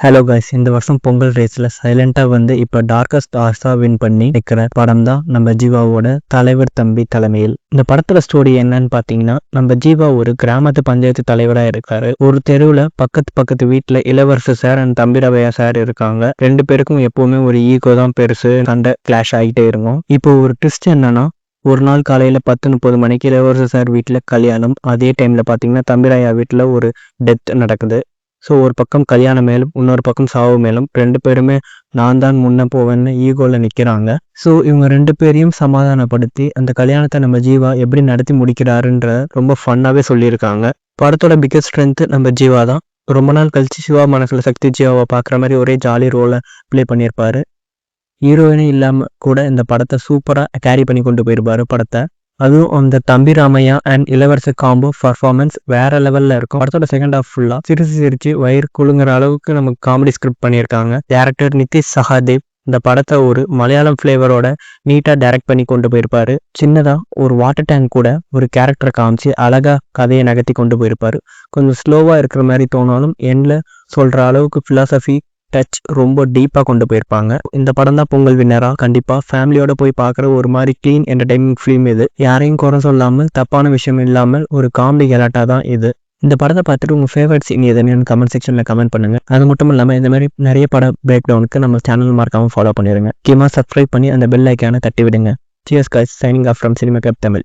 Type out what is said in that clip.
Hello guys இந்த வருஷம் பொங்கல் ரேஸ்ல சைலண்டா வந்து இப்போ டார்கஸ்ட் ஆர்ஸா வின் பண்ணி நிற்கிற படம் தான் நம்ம ஜீவாவோட தலைவர் தம்பி தலைமையில். இந்த படத்துல ஸ்டோரி என்னன்னு பாத்தீங்கன்னா நம்ம ஜீவா ஒரு கிராமத்து பஞ்சாயத்து தலைவராக இருக்காரு. ஒரு தெருவுல பக்கத்து பக்கத்து வீட்டுல இளவரசு சார் அண்ட் தம்பி ரவையா சார் இருக்காங்க. ரெண்டு பேருக்கும் எப்பவுமே ஒரு ஈகோ தான் பெருசு சண்டை கிளாஷ் ஆகிட்டே இருக்கும். இப்போ ஒரு ட்விஸ்ட் என்னன்னா ஒரு நாள் காலையில் பத்து முப்பது மணிக்கு இளவரசர் சார் வீட்டில் கல்யாணம் அதே டைமில் பார்த்தீங்கன்னா தம்பிராயா வீட்டில் ஒரு டெத் நடக்குது. ஸோ ஒரு பக்கம் கல்யாணம் மேலும் இன்னொரு பக்கம் சாவு மேலும். ரெண்டு பேருமே நான் தான் முன்ன போவேன்னு ஈகோவில் நிற்கிறாங்க ஸோ இவங்க ரெண்டு பேரையும் சமாதானப்படுத்தி அந்த கல்யாணத்தை நம்ம ஜீவா எப்படி நடத்தி முடிக்கிறாருன்ற ரொம்ப ஃபன்னாகவே சொல்லியிருக்காங்க. படத்தோட பிக்கஸ்ட் ஸ்ட்ரென்த்து நம்ம ஜீவா தான். ரொம்ப நாள் கழிச்சு சிவா மனசில் சக்தி ஜீவாவை பார்க்குற மாதிரி ஒரே ஜாலி ரோலை ப்ளே பண்ணியிருப்பாரு. ஹீரோயினே இல்லாமல் கூட இந்த படத்தை சூப்பராக கேரி பண்ணி கொண்டு போயிருப்பாரு படத்தை. அதுவும் அந்த தம்பி Ramaiah and Ilavarasu combo performance வேற லெவல்ல இருக்கும். படத்தோட செகண்ட் ஹாஃப் ஃபுல்லா சிரிச்சு சிரிச்சு வயிறு குலுங்குற அளவுக்கு நமக்கு காமெடி ஸ்கிரிப்ட் பண்ணியிருக்காங்க. டேரக்டர் நிதிஷ் சஹாதேவ் இந்த படத்தை ஒரு மலையாளம் ஃப்ளேவரோட நீட்டாக டைரக்ட் பண்ணி கொண்டு போயிருப்பாரு. சின்னதா ஒரு வாட்டர் டேங்க் கூட ஒரு கேரக்டரை காமிச்சு அழகா கதையை நகர்த்தி கொண்டு போயிருப்பாரு. கொஞ்சம் ஸ்லோவா இருக்கிற மாதிரி தோணாலும் எண்ணில் சொல்ற அளவுக்கு ஃபிலாசபி டச் ரொம்ப டீப்பாக கொண்டு போயிருப்பாங்க. இந்த படம் தான் பொங்கல் வின்னரா கண்டிப்பாக ஃபேமிலியோட போய் பார்க்குற ஒரு மாதிரி க்ளீன் என்டர்டைன்மெண்ட் ஃபிலிம் இது. யாரையும் குறை சொல்லாமல் தப்பான விஷயம் இல்லாமல் ஒரு காமெடி கலாட்டா தான் இது. இந்த படத்தை பார்த்துட்டு உங்கள் ஃபேவரட் சீன் எதுன்னு கமெண்ட் செக்ஷனில் கமெண்ட் பண்ணுங்க. அது மட்டும் இல்லாமல் இந்த மாதிரி நிறைய பட பிரேக் டவுனுக்கு நம்ம சேனல் மறக்காமல் ஃபாலோ பண்ணிடுங்க முக்கியமாக சப்ஸ்கிரைப் பண்ணி அந்த பெல் ஐக்கான தட்டி விடுங்க. Cheers guys signing off from cinema gap Tamil